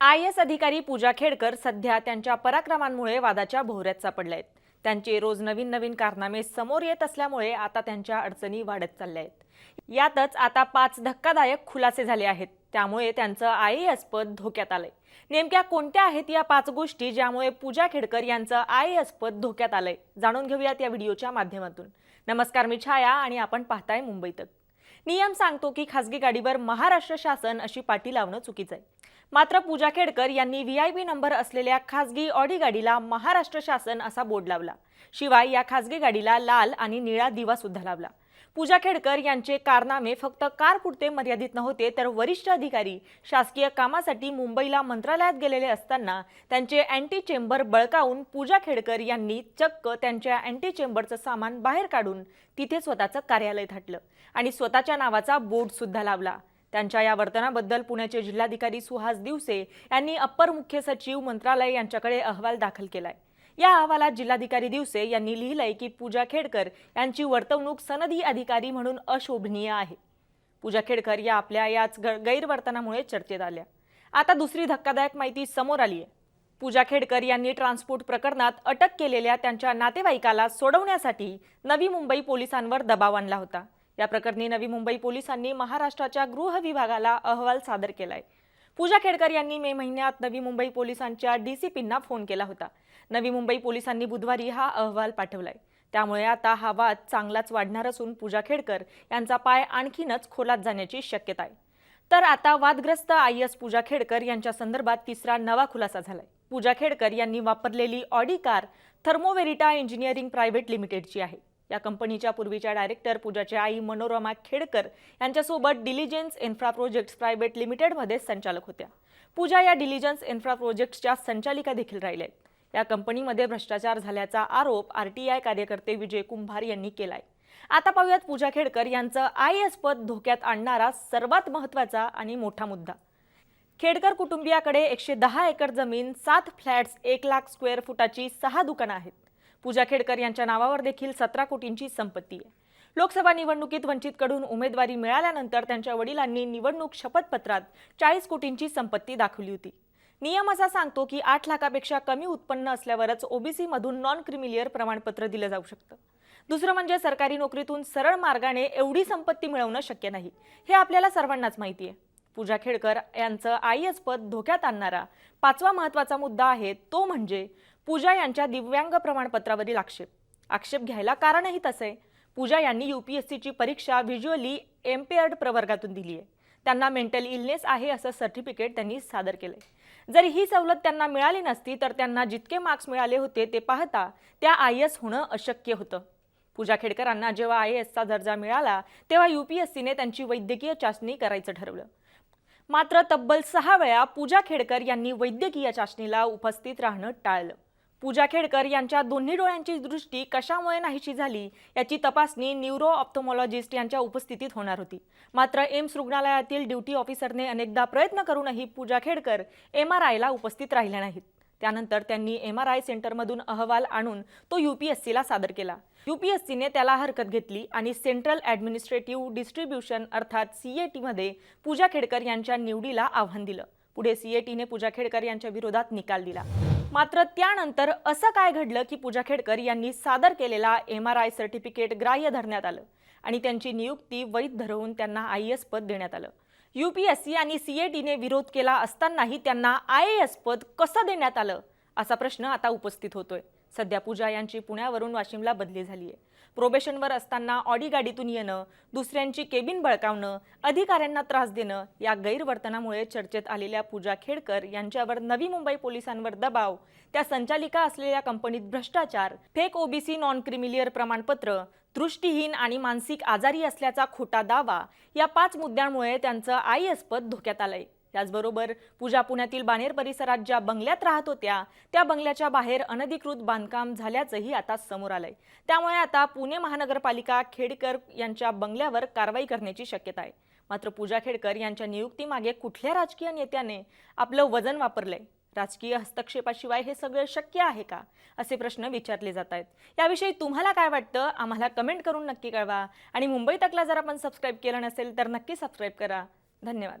I S अधिकारी पूजा खेडकर सध्या त्यांच्या पराक्रमांमुळे वादाच्या भोवऱ्यात सापडल्या आहेत त्यांचे रोज नवीन नवीन कारनामे समोर येत असल्यामुळे आता त्यांच्या अडचणी वाढत चालल्या आहेत यातच आता पाच धक्कादायक खुलासे झाले आहेत. त्यामुळे त्यांचं आय एस पद धोक्यात आलंय. नेमक्या कोणत्या आहेत या पाच गोष्टी ज्यामुळे पूजा खेडकर यांचं आय एस पद धोक्यात आलंय? जाणून घेऊयात या व्हिडिओच्या माध्यमातून. नमस्कार मी छाया आणि आपण पाहताय मुंबईतच नियम सांगतो की खासगी गाडीवर महाराष्ट्र शासन अशी पाटी लावणं चुकीचं आहे. मात्र पूजा खेडकर यांनी व्ही आय पी नंबर असलेल्या खासगी ऑडी गाडीला महाराष्ट्र शासन असा बोर्ड लावला. शिवाय या खासगी गाडीला लाल आणि निळा दिवा सुद्धा लावला. पूजा खेडकर यांचे कारनामे फक्त कारपुरते मर्यादित नव्हते तर वरिष्ठ अधिकारी शासकीय कामासाठी मुंबईला मंत्रालयात गेलेले असताना त्यांचे अँटी चेंबर बळकावून पूजा खेडकर यांनी चक्क त्यांच्या अँटी चेंबरचं सामान बाहेर काढून तिथे स्वतःचं कार्यालय थाटलं आणि स्वतःच्या नावाचा बोर्ड सुद्धा लावला. त्यांच्या या वर्तनाबद्दल पुण्याचे जिल्हाधिकारी सुहास दिवसे यांनी अप्पर मुख्य सचिव मंत्रालय यांच्याकडे अहवाल दाखल केलाय. या अहवालात जिल्हाधिकारी दिवसे यांनी लिहिलंय की पूजा खेडकर यांची वर्तवणूक सनदी अधिकारी म्हणून अशोभनीय आहे. पूजा खेडकर या आपल्या याच गैरवर्तनामुळे चर्चेत आल्या. आता दुसरी धक्कादायक माहिती समोर आली आहे पूजा खेडकर यांनी ट्रान्सपोर्ट प्रकरणात अटक केलेल्या त्यांच्या नातेवाईकाला सोडवण्यासाठी नवी मुंबई पोलिसांवर दबाव आणला होता. या प्रकरणी नवी मुंबई पोलिसांनी महाराष्ट्राच्या गृह विभागाला अहवाल सादर केलाय. पूजा खेडकर यांनी मे महिन्यात नवी मुंबई पोलिसांच्या डीसीपींना फोन केला होता. नवी मुंबई पोलिसांनी बुधवारी हा अहवाल पाठवलाय. त्यामुळे आता हा वाद चांगलाच वाढणार असून पूजा खेडकर यांचा पाय आणखीनच खोलात जाण्याची शक्यता आहे. तर आता वादग्रस्त आय एस पूजा खेडकर यांच्या संदर्भात तिसरा नवा खुलासा झालाय. पूजा खेडकर यांनी वापरलेली Audi car Thermoverita engineering private लिमिटेडची आहे. या कंपनीच्या पूर्वीच्या डायरेक्टर पूजाच्या आई मनोरमा खेडकर यांच्यासोबत डिलिजन्स इन्फ्रा प्रोजेक्ट्स प्रायव्हेट लिमिटेडमध्ये संचालक होत्या. पूजा या डिलिजन्स इन्फ्रा प्रोजेक्ट्सच्या संचालिका देखील राहिल्या आहेत या कंपनीमध्ये भ्रष्टाचार झाल्याचा आरोप आरटीआय कार्यकर्ते विजय कुंभार यांनी केलाय. आता पाहूयात पूजा खेडकर यांचं आय एस पद धोक्यात आणणारा सर्वात महत्त्वाचा आणि मोठा मुद्दा. खेडकर कुटुंबियाकडे एकशे दहा एकर जमीन सात फ्लॅट्स एक लाख स्क्वेअर फुटाची सहा दुकानं आहेत. पूजा खेडकर यांच्या नावावर देखील सतरा कोटींची संपत्ती आहे. लोकसभा निवडणुकीत वंचितकडून उमेदवारी मिळाल्यानंतर त्यांच्या वडिलांनी निवडणूक शपथपत्रात चाळीस कोटींची संपत्ती दाखवली होती. नियम असा सांगतो की आठ लाखापेक्षा कमी उत्पन्न असल्यावरच ओबीसी मधून नॉन क्रिमिलियर प्रमाणपत्र दिलं जाऊ शकतं. दुसरं म्हणजे सरकारी नोकरीतून सरळ मार्गाने एवढी संपत्ती मिळवणं शक्य नाही. हे आपल्याला सर्वांनाच माहिती आहे. पूजा खेडकर यांचं आय पद धोक्यात आणणारा पाचवा महत्त्वाचा मुद्दा आहे तो म्हणजे पूजा यांच्या दिव्यांग प्रमाणपत्रावरील आक्षेप. आक्षेप घ्यायला कारणही तसं. आहे पूजा यांनी यू पी एस सीची परीक्षा व्हिज्युअली एम्पेअर्ड प्रवर्गातून दिली आहे. त्यांना मेंटल इलनेस आहे असं सर्टिफिकेट त्यांनी सादर केलंय. जर ही सवलत त्यांना मिळाली नसती तर त्यांना जितके मार्क्स मिळाले होते ते पाहता त्या आय एस होणं अशक्य होतं. पूजा खेडकरांना जेव्हा आय एसचा दर्जा मिळाला तेव्हा यू पी एस सीने त्यांची वैद्यकीय चाचणी करायचं ठरवलं. मात्र तब्बल सहा वेळा पूजा खेडकर यांनी वैद्यकीय चाचणीला उपस्थित राहणं टाळलं. पूजा खेडकर यांच्या दोन्ही डोळ्यांची दृष्टी कशामुळे नाहीशी झाली याची तपासणी न्यूरो ऑप्थोमॉलॉजिस्ट यांच्या उपस्थितीत होणार होती. मात्र एम्स रुग्णालयातील ड्युटी ऑफिसरने अनेकदा प्रयत्न करूनही पूजा खेडकर एम आर आयला उपस्थित राहिल्या नाहीत. त्यानंतर त्यांनी एम आर आय सेंटरमधून अहवाल आणून तो युपीएससीला सादर केला. यू पी एस सीने त्याला हरकत घेतली आणि सेंट्रल ॲडमिनिस्ट्रेटिव्ह डिस्ट्रीब्युशन अर्थात सीएटीमध्ये पूजा खेडकर यांच्या निवडीला आव्हान दिलं. पुढे सीएटीने पूजा खेडकर यांच्या विरोधात निकाल दिला. मात्र त्यानंतर असं काय घडलं की पूजा खेडकर यांनी सादर केलेला एम आर आय सर्टिफिकेट ग्राह्य धरण्यात आलं आणि त्यांची नियुक्ती वैध धरवून त्यांना आय एस पद देण्यात आलं. यू पी एस सी आणि सी ए टीने विरोध केला असतानाही त्यांना आय एस पद कसं देण्यात आलं असा प्रश्न आता उपस्थित होतोय. सध्या पूजा यांची पुण्यावरून वाशिमला बदली झाली आहे प्रोबेशनवर असताना ऑडी गाडीतून येणं दुसऱ्यांची केबिन बळकावणं अधिकाऱ्यांना त्रास देणं या गैरवर्तनामुळे चर्चेत आलेल्या पूजा खेडकर यांच्यावर नवी मुंबई पोलिसांवर दबाव त्या संचालिका असलेल्या कंपनीत भ्रष्टाचार फेक ओबीसी नॉन क्रिमिलियर प्रमाणपत्र दृष्टीहीन आणि मानसिक आजारी असल्याचा खोटा दावा या पाच मुद्द्यांमुळे त्यांचं आय एस पद धोक्यात आलंय. याचबरोबर पूजा पुण्यातील बाणेर परिसरात ज्या बंगल्यात राहत होत्या त्या बंगल्याच्या बाहेर अनधिकृत बांधकाम झाल्याचंही आता समोर आलंय. त्यामुळे आता पुणे महानगरपालिका खेडकर यांच्या बंगल्यावर कारवाई करण्याची शक्यता आहे. मात्र पूजा खेडकर यांच्या नियुक्तीमागे कुठल्या राजकीय नेत्याने आपलं वजन वापरलंय? राजकीय हस्तक्षेपाशिवाय हे सगळं शक्य आहे का? असे प्रश्न विचारले जात आहेत. याविषयी तुम्हाला काय वाटतं? आम्हाला कमेंट करून नक्की कळवा. आणि मुंबई तकला जर आपण सबस्क्राईब केलं नसेल तर नक्की सबस्क्राईब करा. धन्यवाद.